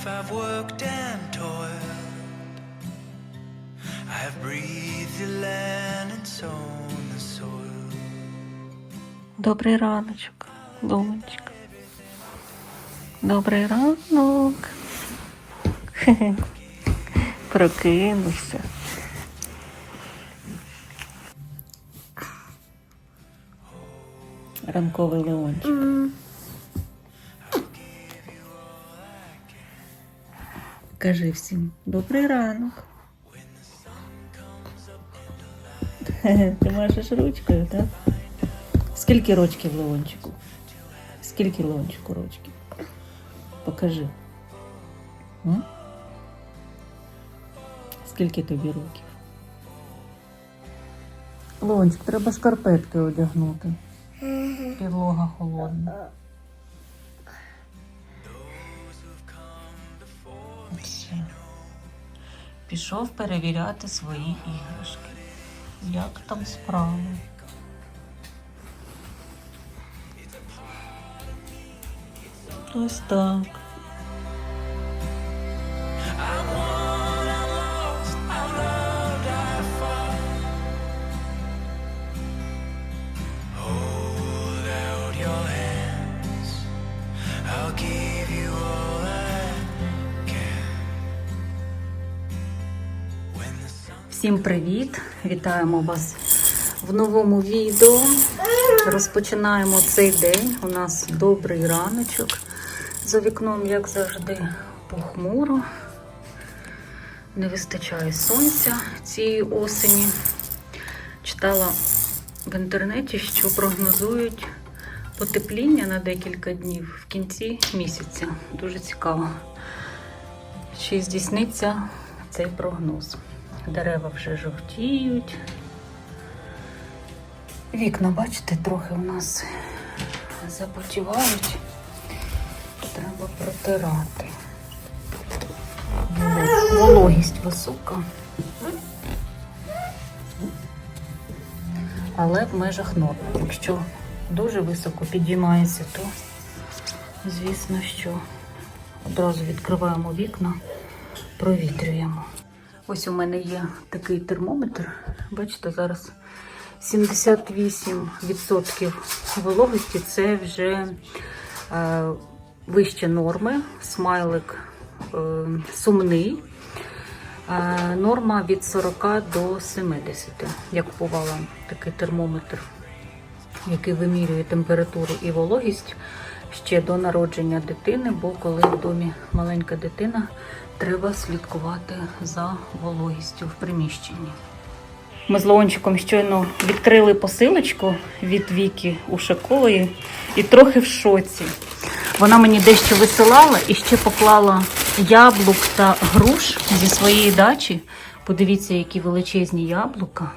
life I've worked and toiled. I have breathed the land and sown the soil. Добрий раночок, донечка. Добрий ранок. Хе-хе. Прокинувся. Ранковий Леончик. Кажи всім добрий ранок. Ти машеш ручкою, так? Скільки рочків Леончику? Скільки Леончику рочків? Покажи. М? Скільки тобі років? Леончик, треба шкарпетки одягнути. Підлога холодна. Все. Пішов перевіряти свої іграшки. Як там справи? Ось так. Всім привіт! Вітаємо вас в новому відео. Розпочинаємо цей день. У нас добрий раночок. За вікном, як завжди, похмуро. Не вистачає сонця цієї осені. Читала в інтернеті, що прогнозують потепління на декілька днів в кінці місяця. Дуже цікаво, чи здійсниться цей прогноз. Дерева вже жовтіють. Вікна, бачите, трохи у нас запотівають. Треба протирати. Вологість висока. Але в межах норми. Якщо дуже високо підіймається, то звісно, що одразу відкриваємо вікна, провітрюємо. Ось у мене є такий термометр. Бачите, зараз 78% вологості це вже е, вище норми. Смайлик е, сумний. Е, норма від 40 до 70. Я купувала такий термометр, який вимірює температуру і вологість ще до народження дитини, бо коли в домі маленька дитина, треба слідкувати за вологістю в приміщенні. Ми з Леончиком щойно відкрили посилочку від Віки Ушакової і трохи в шоці. Вона мені дещо висилала і ще поклала яблук та груш зі своєї дачі. Подивіться, які величезні яблука.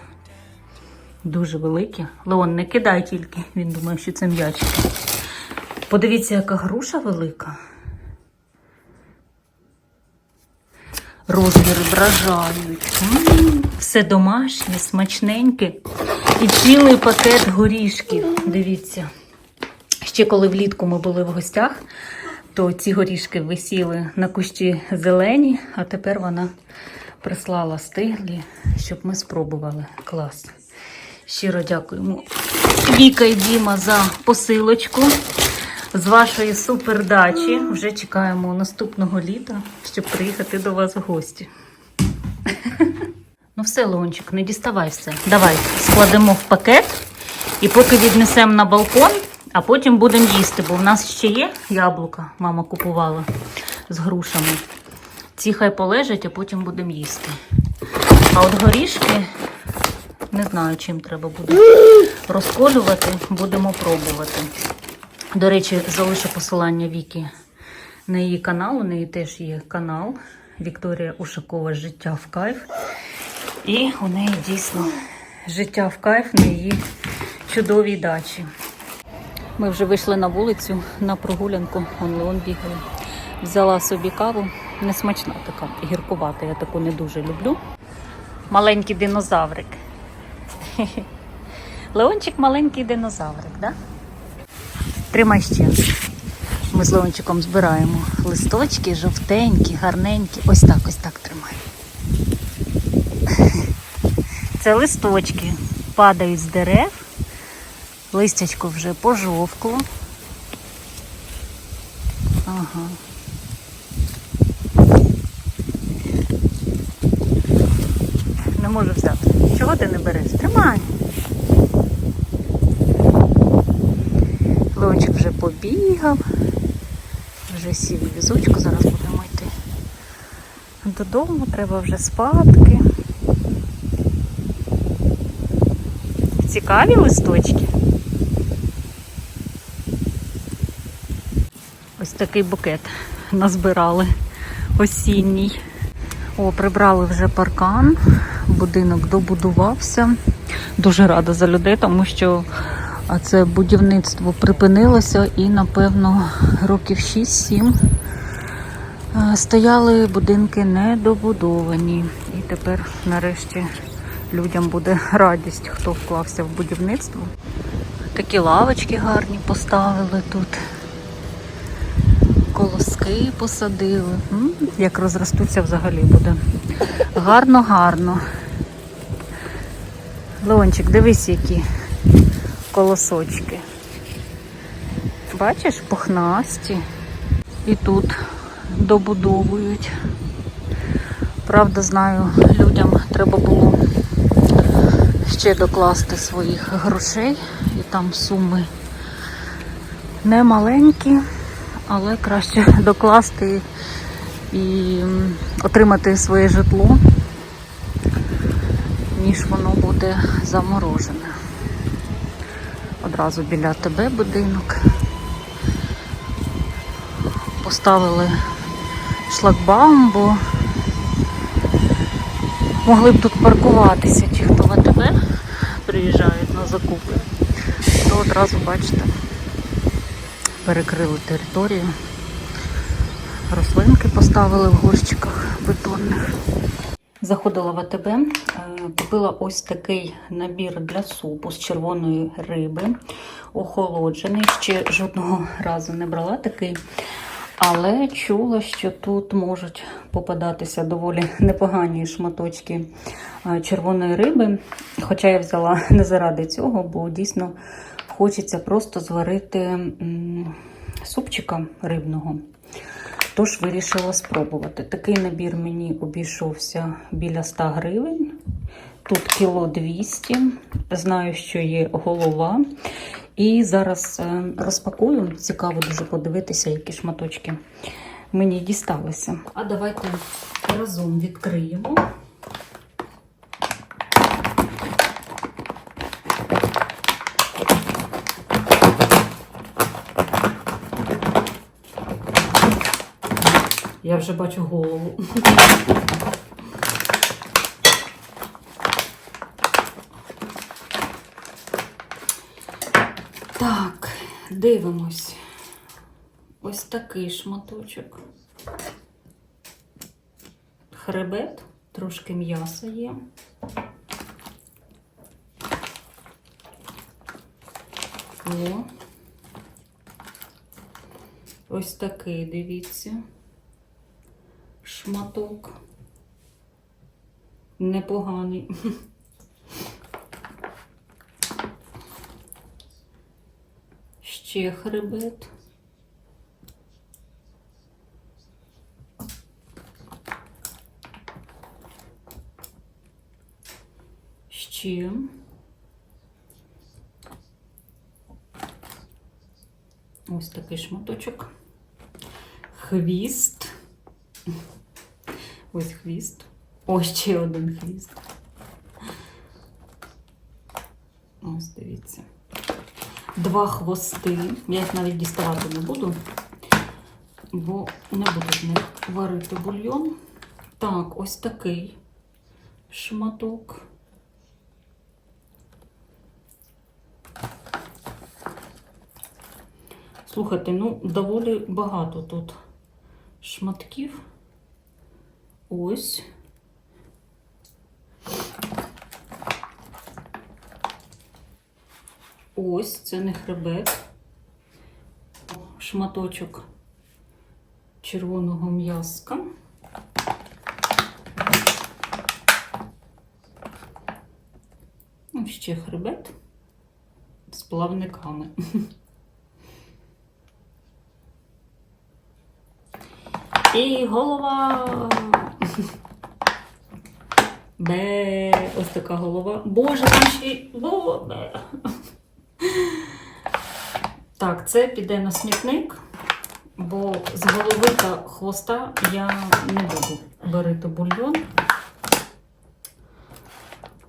Дуже великі. Леон, не кидай тільки, він думає, що це м'ячики. Подивіться, яка груша велика. Розміри вражають. Все домашнє, смачненьке. І цілий пакет горішків. Дивіться. Ще коли влітку ми були в гостях, то ці горішки висіли на кущі зелені, а тепер вона прислала стиглі, щоб ми спробували. Клас. Щиро дякуємо Віка і Діма за посилочку з вашої супердачі. Вже чекаємо наступного літа, щоб приїхати до вас в гості. Ну все, Леончик, не діставай все. Давай складемо в пакет і поки віднесемо на балкон, а потім будемо їсти, бо в нас ще є яблука, мама купувала з грушами. Ці хай полежать, а потім будемо їсти. А от горішки не знаю, чим треба буде розколювати, будемо пробувати. До речі, залишу посилання Віки на її канал. У неї теж є канал Вікторія Ушакова Життя в кайф. І у неї дійсно життя в кайф на її чудовій дачі. Ми вже вийшли на вулицю на прогулянку, он Леон бігає. Взяла собі каву. Несмачна така, гіркувата, я таку не дуже люблю. Маленький динозаврик. Леончик маленький динозаврик, так? Да? Тримай ще. Ми з Леончиком збираємо листочки, жовтенькі, гарненькі. Ось так, ось так тримай. Це листочки падають з дерев. Листячко вже пожовкло. Ага. Не можу взяти. Чого ти не береш? Тримай. Леончик вже побігав, вже сів у візочку, зараз будемо йти додому, треба вже спадки. Цікаві листочки. Ось такий букет назбирали осінній. О, прибрали вже паркан, будинок добудувався. Дуже рада за людей, тому що а це будівництво припинилося і, напевно, років 6-7 е, стояли будинки недобудовані. І тепер, нарешті, людям буде радість, хто вклався в будівництво. Такі лавочки гарні поставили тут. Колоски посадили. Як розростуться взагалі буде. Гарно-гарно. Леончик, дивись, які колосочки. Бачиш, пухнасті. І тут добудовують. Правда, знаю, людям треба було ще докласти своїх грошей. І там суми не маленькі, але краще докласти і отримати своє житло, ніж воно буде заморожене. Одразу біля тебе будинок. Поставили шлагбаум, бо могли б тут паркуватися ті, хто в АТБ приїжджають на закупи, то одразу, бачите, перекрили територію. Рослинки поставили в горщиках бетонних. Заходила в АТБ, купила ось такий набір для супу з червоної риби, охолоджений. Ще жодного разу не брала такий. Але чула, що тут можуть попадатися доволі непогані шматочки червоної риби. Хоча я взяла не заради цього, бо дійсно хочеться просто зварити супчика рибного. Тож вирішила спробувати. Такий набір мені обійшовся біля 100 гривень. Тут кіло 200. Знаю, що є голова. І зараз е, розпакую. Цікаво дуже подивитися, які шматочки мені дісталися. А давайте разом відкриємо. Я вже бачу голову. Так, дивимось. Ось такий шматочок. Хребет, трошки м'яса є. О. Ось такий, дивіться. Шматок. Непоганий. Ще хребет. Ще. Ось такий шматочок. Хвіст. Ось хвіст. Ось ще один хвіст. Ось дивіться. Два хвости. Я їх навіть діставати не буду, бо не буду з них варити бульйон. Так, ось такий шматок. Слухайте, ну доволі багато тут шматків. Ось. Ось, це не хребет. Шматочок червоного м'язка. Ще хребет з плавниками. І голова. Бе, ось така голова. Боже, там ще й Бо. Так, це піде на смітник, бо з голови та хвоста я не буду варити бульйон.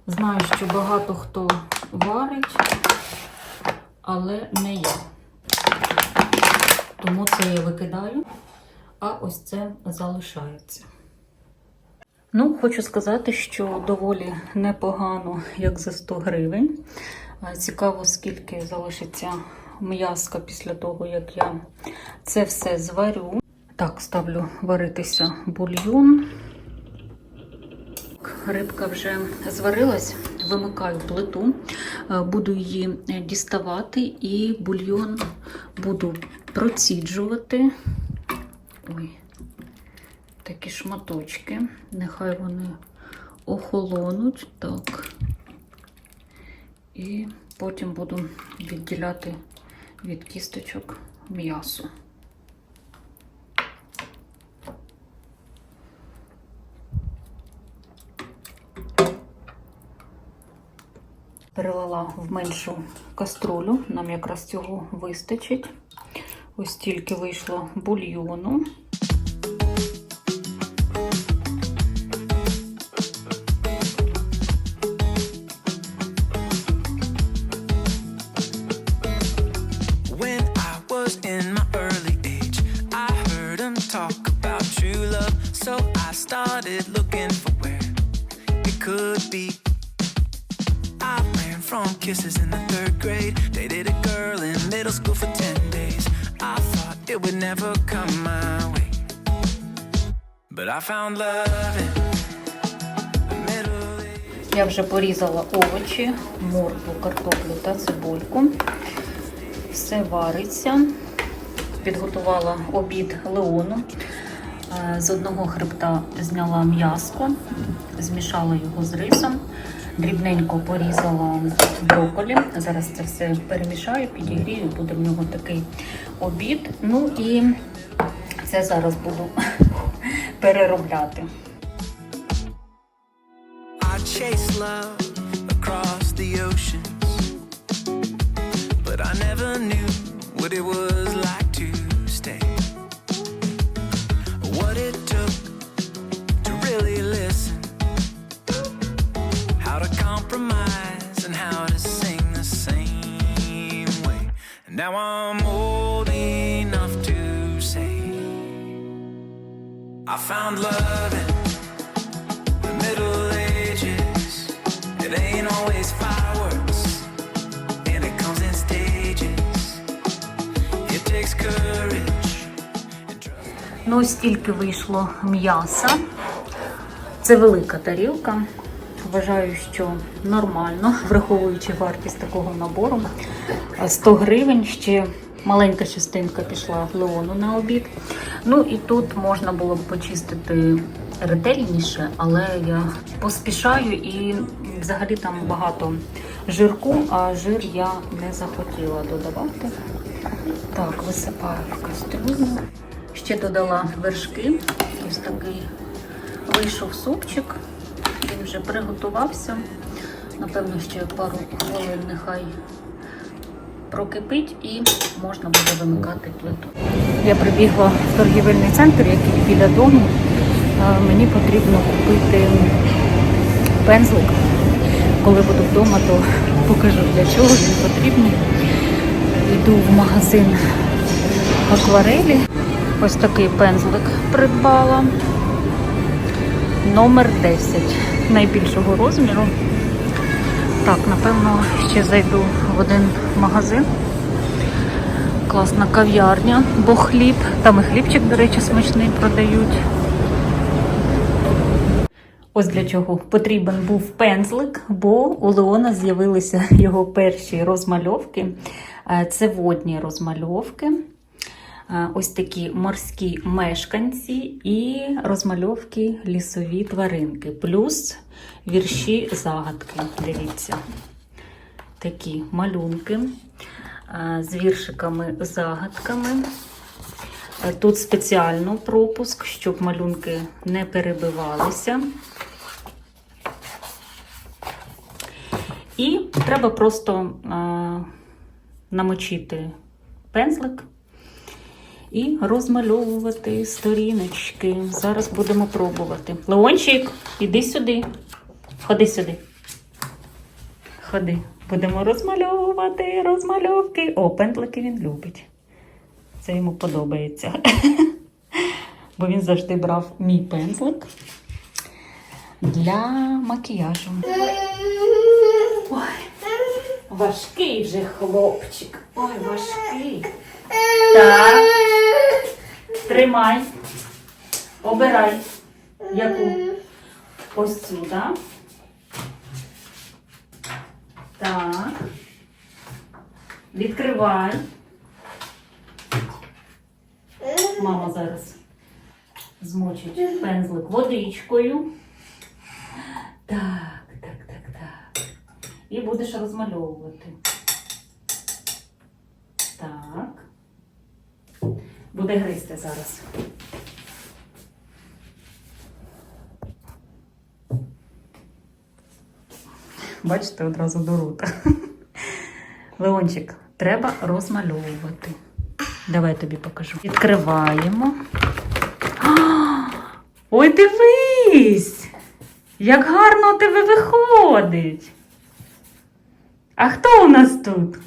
Знаю, що багато хто варить, але не я. Тому це я викидаю, а ось це залишається. Ну, хочу сказати, що доволі непогано, як за 100 гривень. Цікаво, скільки залишиться м'язка після того, як я це все зварю. Так, ставлю варитися бульйон. Рибка вже зварилась, вимикаю плиту, Е, буду її діставати і бульйон буду проціджувати. Ой, такі шматочки. Нехай вони охолонуть. Так. І потім буду відділяти від кісточок м'ясу. Перелила в меншу каструлю, нам якраз цього вистачить. Ось тільки вийшло бульйону. Started looking for where it could be. I ran from kisses in the third grade. Dated a girl in middle school for 10 days. I thought it would never come my way. But I found love in the middle. Я вже порізала овочі, моркву, картоплю та цибульку. Все вариться. Підготувала обід леону. Е, З одного хребта зняла м'яско, змішала його з рисом, дрібненько порізала брокколі. Зараз це все перемішаю, підігрію, буде в нього такий обід. Ну і це зараз буду переробляти. I never knew what it was like now I'm old enough to say, I found love in the Middle Ages. It ain't always fireworks, and it comes in stages. It takes courage. Ну, ось стільки вийшло м'яса. Це велика тарілка. Вважаю, що нормально, враховуючи вартість такого набору. 100 гривень ще маленька частинка пішла Леону на обід. Ну і тут можна було б почистити ретельніше, але я поспішаю і взагалі там багато жирку, а жир я не захотіла додавати. Так, висипаю в кастрюлю. Ще додала вершки. Ось такий вийшов супчик. Він вже приготувався. Напевно, ще пару хвилин нехай прокипить і можна буде вимикати плиту. Я прибігла в торгівельний центр, який біля дому. Мені потрібно купити пензлик. Коли буду вдома, то покажу для чого він потрібний. Йду в магазин акварелі. Ось такий пензлик придбала. Номер 10 найбільшого розміру. Так, напевно, ще зайду в один магазин. Класна кав'ярня, бо хліб. Там і хлібчик, до речі, смачний продають. Ось для чого потрібен був пензлик, бо у Леона з'явилися його перші розмальовки. Е, Це водні розмальовки. Е, Ось такі морські мешканці і розмальовки лісові тваринки, плюс вірші загадки. Дивіться, такі малюнки е, з віршиками загадками. Е, Тут спеціально пропуск, щоб малюнки не перебивалися. І треба просто намочити пензлик і розмальовувати сторіночки. Зараз будемо пробувати. Леончик, іди сюди. Ходи сюди. Ходи. Будемо розмальовувати розмальовки. О, пензлики він любить. Це йому подобається. Бо він завжди брав мій пензлик для макіяжу. Ой, важкий вже хлопчик. Ой, важкий. Так. Тримай. Обирай. Яку? Ось цю, так? Так. Відкривай. Мама зараз змочить пензлик водичкою. Так, так, так, так. І будеш розмальовувати. Буде гризти зараз. Бачите, одразу до рота. Леончик, треба розмальовувати. Давай тобі покажу. Відкриваємо. Ой, дивись! Як гарно у тебе виходить. А хто у нас тут?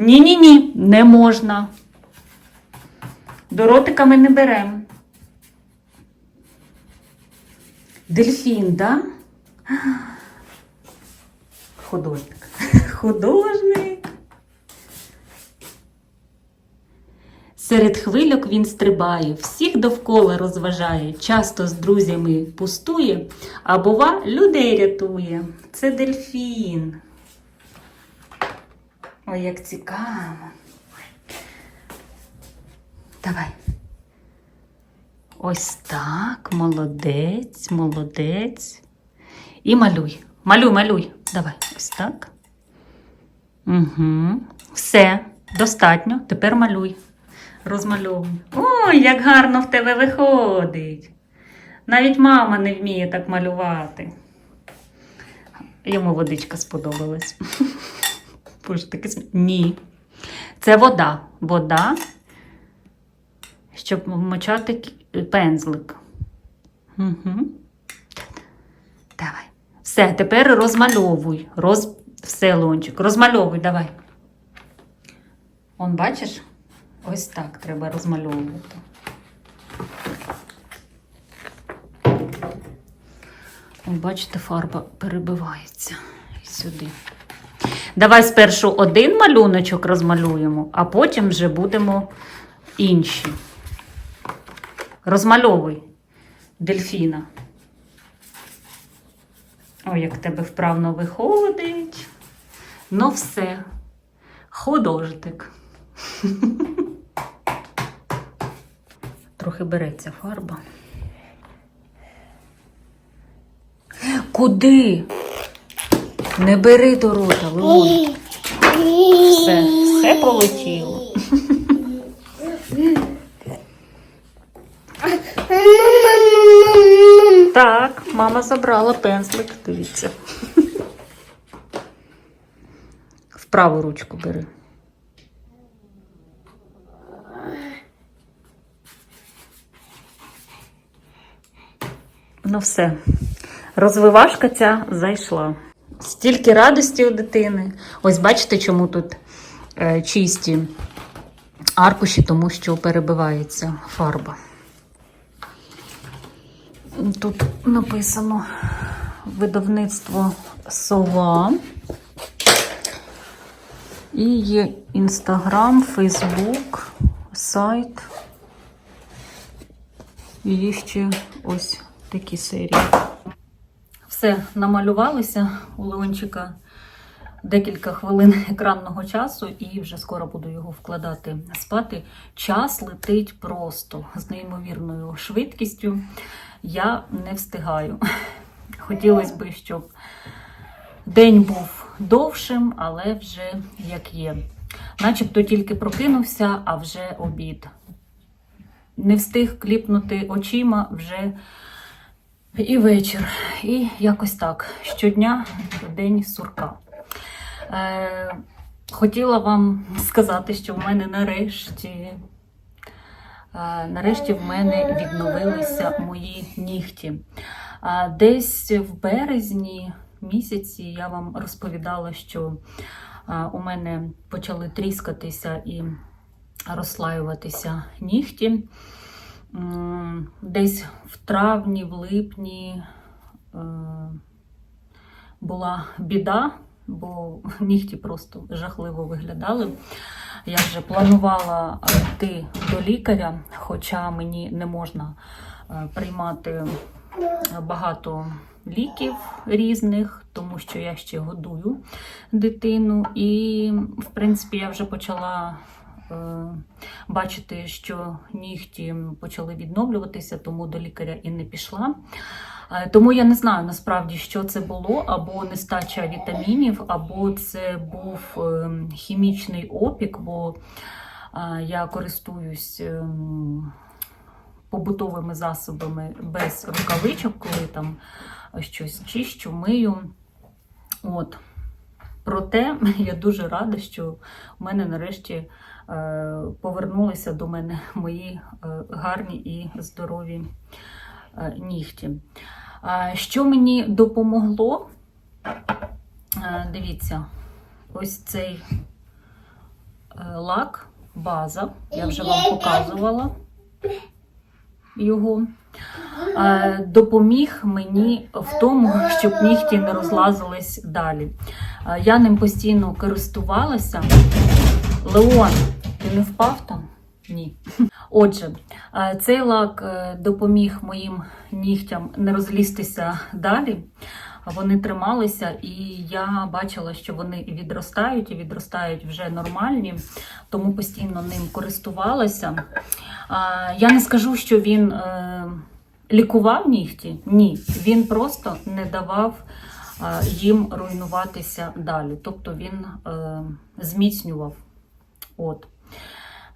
Ні-ні ні, не можна. До ротика ми не беремо. Дельфін, да? Художник. Художник. Серед хвильок він стрибає, всіх довкола розважає, часто з друзями пустує, а бува людей рятує. Це дельфін. Ой, як цікаво. Давай. Ось так, молодець, молодець. І малюй. Малюй, малюй. Давай, ось так. Угу. Все, достатньо. Тепер малюй. Розмальовуй. Ой, як гарно в тебе виходить. Навіть мама не вміє так малювати. Йому водичка сподобалась. Боже, таке см... Ні. Це вода. Вода, щоб вмочати пензлик. Угу. Давай. Все, тепер розмальовуй. Роз... Все, Лончик, розмальовуй, давай. Он, бачиш? Ось так треба розмальовувати. Бачите, фарба перебивається сюди. Давай спершу один малюночок розмалюємо, а потім вже будемо інші. Розмальовуй дельфіна. Ой, як тебе вправно виходить. Ну все, художник. Трохи береться фарба. Куди? Не бери до рота. Все, все полетіло. Так, мама забрала пензлик, дивіться. В праву ручку бери. Ну все, розвивашка ця зайшла. Стільки радості у дитини. Ось бачите, чому тут е, чисті аркуші, тому що перебивається фарба. Тут написано видавництво сова. І є Інстаграм, Фейсбук, сайт. І є ще ось такі серії. Все, намалювалося у Леончика. декілька хвилин екранного часу і вже скоро буду його вкладати спати. Час летить просто з неймовірною швидкістю. Я не встигаю. Хотілося б, щоб день був довшим, але вже як є. Начебто тільки прокинувся, а вже обід. Не встиг кліпнути очима вже і вечір. І якось так. Щодня день сурка. Е, хотіла вам сказати, що в мене нарешті, е, нарешті в мене відновилися мої нігті. Десь в березні місяці я вам розповідала, що а, у мене почали тріскатися і розслаюватися нігті. Десь в травні, в липні е, була біда, бо нігті просто жахливо виглядали. Я вже планувала йти до лікаря, хоча мені не можна е, приймати багато ліків різних, тому що я ще годую дитину. І, в принципі, я вже почала бачити, що нігті почали відновлюватися, тому до лікаря і не пішла. Е, Тому я не знаю насправді, що це було, або нестача вітамінів, або це був е, хімічний опік, бо е, я користуюсь побутовими засобами без рукавичок, коли там щось чищу, мию. От. Проте я дуже рада, що в мене нарешті е, повернулися до мене мої е, гарні і здорові е, нігті. Що мені допомогло? Е, Дивіться, ось цей е, лак, база, я вже вам показувала його. Е, Допоміг мені в тому, щоб нігті не розлазились далі. Е, Я ним постійно користувалася. Леон, ти не впав там? Ні. Отже, е, цей лак е, допоміг моїм нігтям не розлізтися далі. Вони трималися, і я бачила, що вони відростають і відростають вже нормальні, тому постійно ним користувалася. Я не скажу, що він е, лікував нігті. Ні, він просто не давав е, їм руйнуватися далі. Тобто він е, зміцнював. От.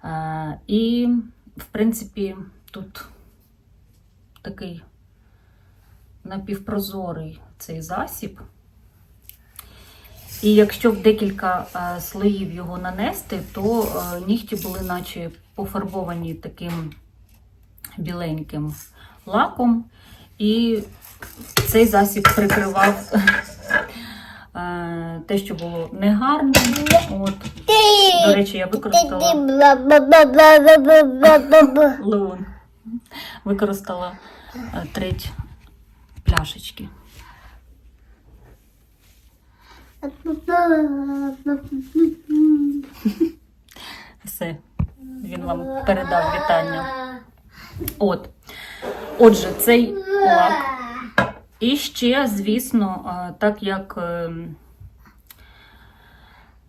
Е, і, в принципі, тут такий напівпрозорий цей засіб. І якщо в декілька е, слоїв його нанести, то е, нігті були наче пофарбовані таким біленьким лаком, і цей засіб прикривав те, що було негарно. От. До речі, я використала Леон. Використала е, треть пляшечки. Все, він вам передав вітання. От. Отже, цей лак. І ще, звісно, е, так як е,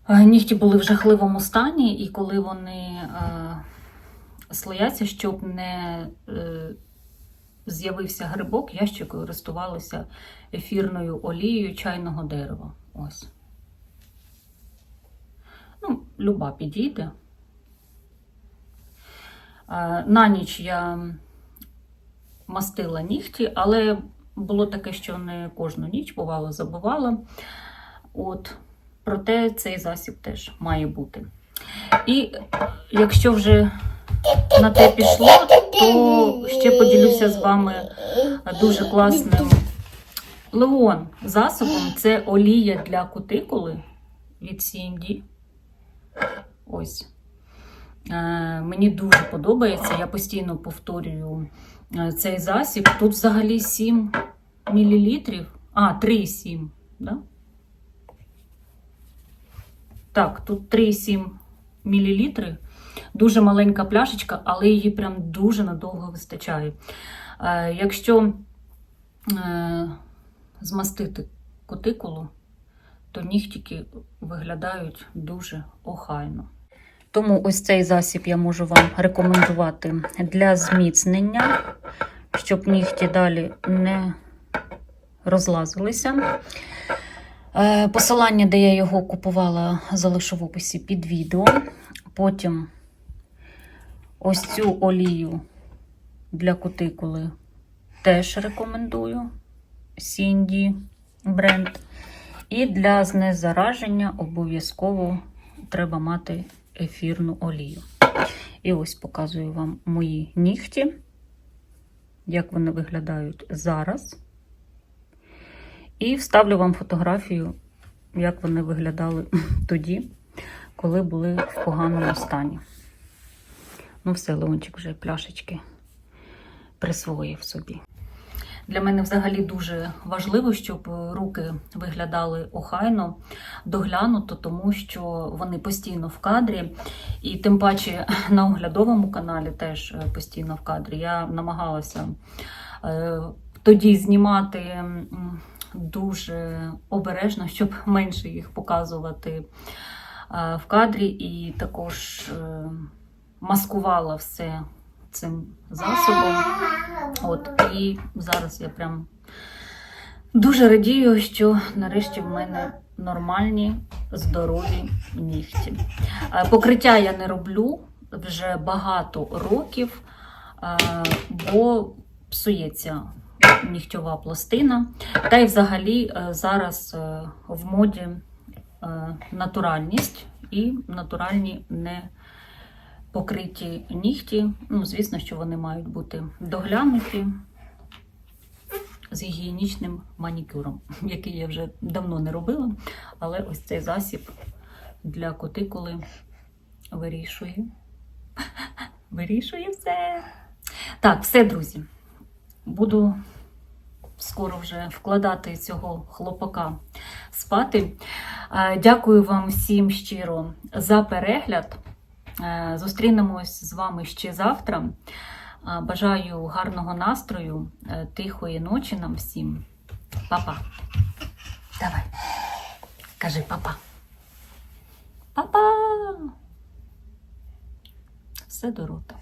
е, нігті були в жахливому стані, і коли вони слояться, щоб не з'явився грибок, я ще користувалася ефірною олією чайного дерева. Ось. Ну, люба підійде. На ніч я мастила нігті, але було таке, що не кожну ніч, бувало, забувала. От. Проте цей засіб теж має бути. І якщо вже на те пішло, то ще поділюся з вами дуже класним Леон засобом. Це олія для кутикули від CMD. Ось. Е, Мені дуже подобається. Я постійно повторюю цей засіб. Тут взагалі 7 мл. А, 3,7. Да? Так, тут 3,7 мл. Дуже маленька пляшечка, але її прям дуже надовго вистачає. Е, Якщо е, змастити кутикулу, то нігтики виглядають дуже охайно. Тому ось цей засіб я можу вам рекомендувати для зміцнення, щоб нігті далі не розлазилися. Е, Посилання, де я його купувала, залишу в описі під відео. Потім ось цю олію для кутикули теж рекомендую. Сінді бренд. І для знезараження обов'язково треба мати ефірну олію. І ось показую вам мої нігті, як вони виглядають зараз. І вставлю вам фотографію, як вони виглядали тоді, коли були в поганому стані. Ну, все, Леончик вже пляшечки присвоїв собі. Для мене взагалі дуже важливо, щоб руки виглядали охайно, доглянуто, тому що вони постійно в кадрі. І тим паче на оглядовому каналі теж е, постійно в кадрі. Я намагалася е, тоді знімати дуже обережно, щоб менше їх показувати е, в кадрі, і також маскувала все цим засобом. От, і зараз я прям дуже радію, що нарешті в мене нормальні, здорові нігті. Е, Покриття я не роблю вже багато років, е, бо псується нігтьова пластина. Та й взагалі е, зараз в моді натуральність і натуральні не покриті нігті. Ну, звісно, що вони мають бути доглянуті з гігієнічним манікюром, який я вже давно не робила. Але ось цей засіб для кутикули вирішує. Вирішує все. Так, все, друзі. Буду скоро вже вкладати цього хлопака спати. Е, Дякую вам всім щиро за перегляд. Е, Зустрінемось з вами ще завтра. Е, Бажаю гарного настрою, е, тихої ночі нам всім. Па-па. Давай. Кажи папа. Папа. Все до рота.